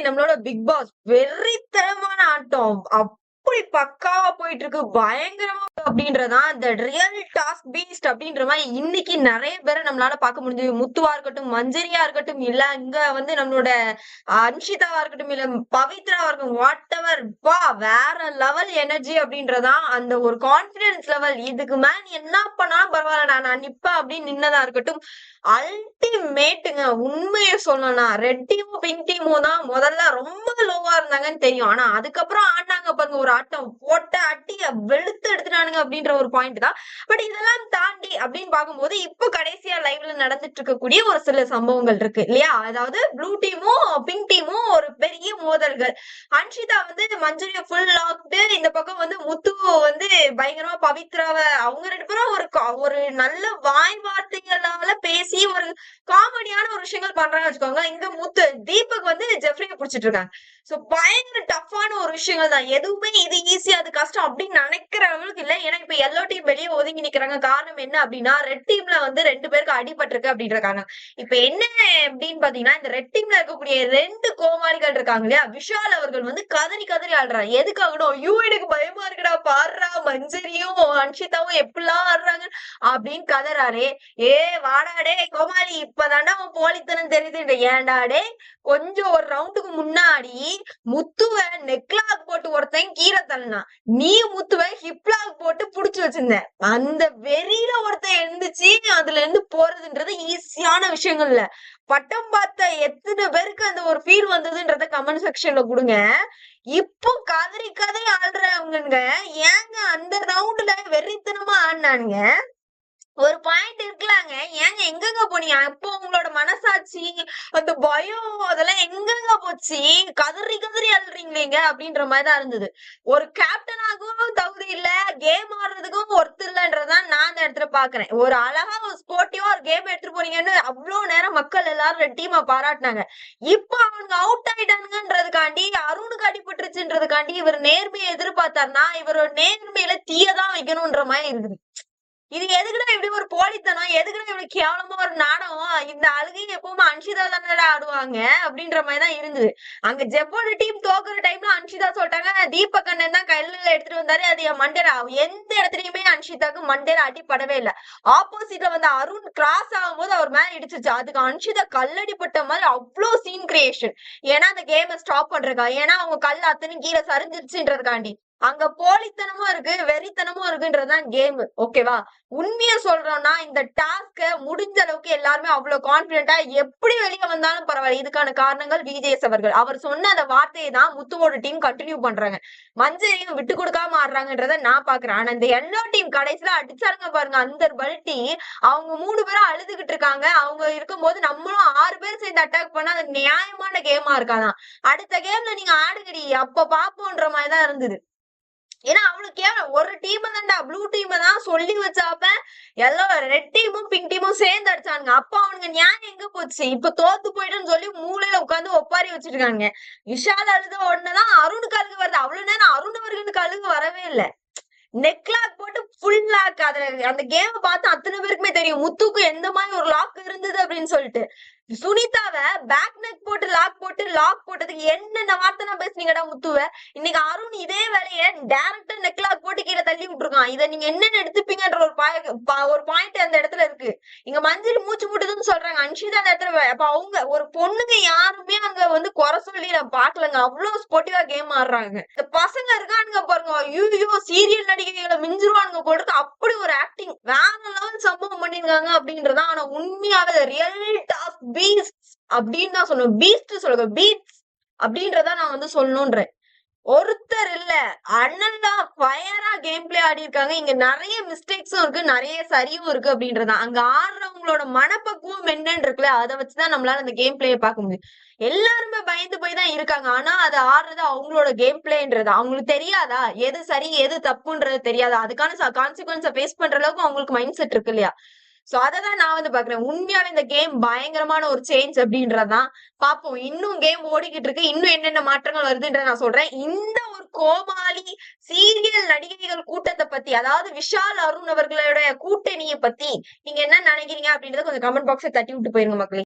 நம்மளோட big pass வெறித்தனமான ஆட்டம். எப்படி பக்காவா போயிட்டு இருக்கு பயங்கரமா அப்படின்றதான் இந்த ரியல் டாஸ்க் பீஸ்ட் அப்படின்ற மாதிரி இன்னைக்கு நிறைய பேரை நம்மளால பார்க்க முடிஞ்சது முத்துவா இருக்கட்டும் மஞ்சரியா இருக்கட்டும் இல்ல இங்க வந்து நம்மளோட அன்ஷிதாவா இருக்கட்டும் இல்ல பவித்ராவா இருக்கட்டும் வாட் எவர் வா வேற லெவல் எனர்ஜி அப்படின்றதான் அந்த ஒரு கான்பிடன்ஸ் லெவல் இதுக்கு மேல என்ன பண்ணாலும் பரவாயில்ல. நான் நான் நிப்பேன் அப்படின்னு நின்னதா இருக்கட்டும். அல்டிமேட்டுங்க உண்மையை சொல்லணும்னா ரெட் டீமும் பிங்க் டீமும் தான் முதல்ல ரொம்ப லோவா இருந்தாங்கன்னு தெரியும். ஆனா அதுக்கப்புறம் ஆடினாங்க பாருங்க ஒரு ஆட்டம் போட்ட அட்டிய வெளுத்து எடுத்துட்டானுங்க அப்படின்ற ஒரு பாயிண்ட் தான். பட் இதெல்லாம் தாண்டி அப்படின்னு பார்க்கும்போது இப்போ கடைசியா லைவ்ல நடந்துட்டு இருக்கக்கூடிய ஒரு சில சம்பவங்கள் இருக்கு இல்லையா? அதாவது ப்ளூ டீமும் பிங்க் டீமும் ஒரு பெரிய மோதல்கள். அன்ஷிதா வந்து மஞ்சரிய ஃபுல் லாக்டு இந்த பக்கம் வந்து முத்து வந்து பயங்கரமா பவித்ராவை அவங்க ரெண்டு பேரும் ஒரு ஒரு நல்ல வாய் வார்த்தைகளால பேசி ஒரு காமெடியான ஒரு விஷயங்கள் பண்றாங்க வச்சுக்கோங்க. இங்க முத்து தீபக் வந்து ஜெஃப்ரியை புடிச்சிட்டு இருக்காங்க. சோ பயங்கர டஃப்பான ஒரு விஷயங்கள் தான். எதுவுமே இது ஈஸி அது கஷ்டம் அப்படின்னு நினைக்கிற எனக்கு ஏன்னா இப்ப எல்லோ டீம் வெளியே ஒதுங்கி நிக்கிறாங்க. காரணம் என்ன அப்படின்னா ரெட் டீம்ல வந்து ரெண்டு பேருக்கு அடிபட்டிருக்கு அப்படின்னு இருக்காங்க இப்ப என்ன அப்படின்னு பாத்தீங்கன்னா இந்த ரெட் டீம்ல இருக்கக்கூடிய ரெண்டு கோமாளிகள் இருக்காங்க இல்லையா? விஷால் அவர்கள் வந்து கதறி கதறி ஆடுறாங்க எதுக்காகணும் ஐயோ எனக்கு பயமா இருக்குடா பாடுறா மஞ்சரியும் அன்ஷிதாவும் எப்படிலாம் ஆடுறாங்க அப்படின்னு கதறாரே. ஏ வாடாடே கோமாளி இப்பதாண்டா உன் போலித்தனம் தெரியுது. ஏன்டா டே கொஞ்சம் ஒரு ரவுண்டுக்கு முன்னாடி முத்துவ நெக்லாக் போட்டு ஒருத்தன் கீரை தள்ளினா நீ முத்துவ ஹிப்லாக் போட்டு புடிச்சு வச்சிருந்த அந்த வெறியில ஒருத்தன் எழுந்துச்சு அதுல இருந்து போறதுன்றது ஈஸியான விஷயங்கள் இல்ல பட்டம் பார்த்த எத்தனை பேருக்கு அந்த ஒரு ஃபீல் வந்ததுன்றத கமெண்ட் செக்ஷன்ல கொடுங்க. இப்போ கதறி கதறி ஆடுறவங்க ஏங்க அந்த ரவுண்ட்ல வெறித்தனமா ஆடினானுங்க? ஒரு பாயிண்ட் இருக்கலாங்க. ஏங்க எங்கங்க போனீங்க? அப்போ உங்களோட மனசாட்சி அந்த பயம் அதெல்லாம் எங்கங்க போச்சு? கதறி கதறி அழுறீங்களேங்க அப்படின்ற மாதிரிதான் இருந்தது. ஒரு கேப்டனாகவும் தகுதி இல்ல கேம் ஆடுறதுக்கும் ஒருத்தர் இல்லைன்றதான் நான் அந்த இடத்துல பாக்குறேன் ஒரு அழகா ஒரு ஸ்போர்ட்டிவா ஒரு கேம் எடுத்துட்டு போறீங்கன்னு அவ்வளவு நேரம் மக்கள் எல்லாரும் டீமை பாராட்டினாங்க. இப்ப அவங்க அவுட் ஆயிட்டானுங்கன்றதுக்காண்டி அருணுக்கு அடிபட்டுருச்சுன்றதுக்காண்டி இவர் நேர்மையை எதிர்பார்த்தாருன்னா இவரோட நேர்மையில தீயதான் வைக்கணும்ன்ற மாதிரி இருக்குது. இது எதுக்குடா இப்படி ஒரு போலித்தனம்? எதுக்குடா இவ்வளவு கேவலமா ஒரு நாடகம்? இந்த அழுகை எப்பவுமே அன்ஷிதா தானே ஆடுவாங்க அப்படின்ற மாதிரி தான் இருந்தது. அங்க ஜெப்போட டீம் தோக்குற டைம்ல அன்ஷிதா சொல்லிட்டாங்க தீபக் அண்ணன் தான் கையில எடுத்துட்டு வந்தாரு அது என் மண்டேரா எந்த இடத்துலயுமே அன்ஷிதாக்கு மண்டேரா அடிப்படவே இல்ல. ஆப்போசிட்ல வந்து அருண் கிராஸ் ஆகும்போது அவர் மேல இடிச்சிருச்சு. அதுக்கு அன்ஷிதா கல்லடிப்பட்ட மாதிரி அவ்வளோ சீன் கிரியேஷன் ஏன்னா அந்த கேமை ஸ்டாப் பண்றதுக்கா? ஏன்னா அவங்க கல் அத்தனை கீழே சரிஞ்சிருச்சுன்றதுக்காண்டி. அங்க போலித்தனமும் இருக்கு வெறித்தனமும் இருக்குன்றதுதான் கேம் ஓகேவா உண்மையா சொல்றோம்னா இந்த டாஸ்க முடிஞ்ச அளவுக்கு எல்லாருமே அவ்வளவு கான்பிடென்டா எப்படி வெளியே வந்தாலும் பரவாயில்ல. இதுக்கான காரணங்கள் விஜேஎஸ் அவர்கள். அவர் சொன்ன அந்த வார்த்தையை தான் முத்துவோட டீம் கண்டினியூ பண்றாங்க. மஞ்சரியும் விட்டு கொடுக்காம ஆடுறாங்கன்றத நான் பாக்குறேன். ஆனா இந்த எல்லா டீம் கடைசியில அடிச்சாருங்க பாருங்க அந்த பல்ட்டி. அவங்க மூணு பேரும் அழுதுகிட்டு இருக்காங்க. அவங்க இருக்கும்போது நம்மளும் ஆறு பேர் சேர்ந்து அட்டாக் பண்ணா அது நியாயமான கேமா இருக்காதான். அடுத்த கேம்ல நீங்க ஆடுங்கடி. அப்ப பாப்போன்ற மாதிரிதான் இருந்தது. ஏன்னா அவனுக்கு கேவலம் ஒரு டீம் தான்டா ப்ளூ டீம் தான் சொல்லி வச்சாப்ப எல்லாம் ரெட் டீமும் பிங்க் டீமும் சேர்ந்து அடிச்சானுங்க. அப்ப அவனுங்க நியாயம் எங்க போச்சு? இப்ப தோத்து போயிட்டுன்னு சொல்லி மூலையில உட்காந்து ஒப்பாரி வச்சிருக்காங்க. விஷால் அழுத உடனேதான் அருணுக்கு அழுகு வருது. அவ்வளவு நேரம் அருண் அவர்களுக்கு அழுகு வரவே இல்ல. நெக் லாக் போட்டு ஃபுல் லாக் அதுல அந்த கேம் பார்த்து அத்தனை பேருக்குமே தெரியும். முத்துக்கு எந்த மாதிரி ஒரு லாக் இருந்தது அப்படின்னு சொல்லிட்டு. சுனிதாவ பேக் நெக் போட்டு லாக் போட்டு லாக் போட்டதுக்கு என்னென்ன வார்த்தை நான் பேசுனீங்கடா முத்துவ? இன்னைக்கு அருண் இதே வேலைய டேரக்டா நெக் லாக் போட்டு கீழே தள்ளி விட்டுருக்கான். இதை நீங்க என்னென்ன எடுத்துப்பீங்கன்ற ஒரு பாய- பா- ஒரு பாயிண்ட் அந்த இடத்துல இருக்கு. இங்க மஞ்சள் மூச்சு முட்டுதுன்னு சொல்றாங்க. அன்ஷிதா அந்த இடத்துல அப்ப அவங்க ஒரு பொண்ணுங்க யாருமே அங்க வந்து குறை சொல்லி நான் பாக்கலங்க அவ்வளவு ஸ்போர்ட்டிவா கேம் ஆடுறாங்க. இந்த பசங்க இருக்கானுங்க பாருங்க. ஐயோ சீரியல் நடிகைகளை மிஞ்சிருவானுங்க போடுறது அப்படி ஒரு ஆக்டிங் வேற லெவல் சம்பவம் பண்ணிருக்காங்க அப்படின்றதான். ஆனா உண்மையாவே ரியல் டாப் பீஸ்ட் அப்படின்னு தான் சொல்லணும். பீஸ்ட் சொல்லுங்க. பீட்ஸ் அப்படின்றத நான் வந்து சொல்லணும்ன்றேன் ஒருத்தர் இல்ல அண்ணன் தான் ஃபயரா கேம் பிளே ஆடி இருக்காங்க. இங்க நிறைய மிஸ்டேக்ஸும் இருக்கு நிறைய சரியும் இருக்கு அப்படின்றதா. அங்க ஆடுறவங்களோட மனப்பக்குவம் என்னன்னு இருக்குல்ல அதை வச்சுதான் நம்மளால அந்த கேம் பிளேய பார்க்க முடியும். எல்லாருமே பயந்து போய் தான் இருக்காங்க. ஆனா அது ஆடுறது அவங்களோட கேம் பிளேன்றது அவங்களுக்கு தெரியாதா? எது சரி எது தப்புன்றது தெரியாதா? அதுக்கான கான்சிக்வன்ஸை ஃபேஸ் பண்ற அளவுக்கு அவங்களுக்கு மைண்ட் செட் இருக்கு இல்லையா? சோ அததான் நான் வந்து பாக்குறேன் உண்மையாவே இந்த கேம் பயங்கரமான ஒரு சேஞ்ச் அப்படின்றதான் பாப்போம் இன்னும் கேம் ஓடிக்கிட்டு இருக்கு. இன்னும் என்னென்ன மாற்றங்கள் வருதுன்றத நான் சொல்றேன். இந்த ஒரு கோமாளி சீரியல் நடிகைகள் கூட்டத்தை பத்தி அதாவது விஷால் அருண் அவர்களோட கூட்டணியை பத்தி நீங்க என்ன நினைக்கிறீங்க அப்படின்றத கொஞ்சம் கமெண்ட் பாக்ஸை தட்டி விட்டு போயிருங்க மக்களே.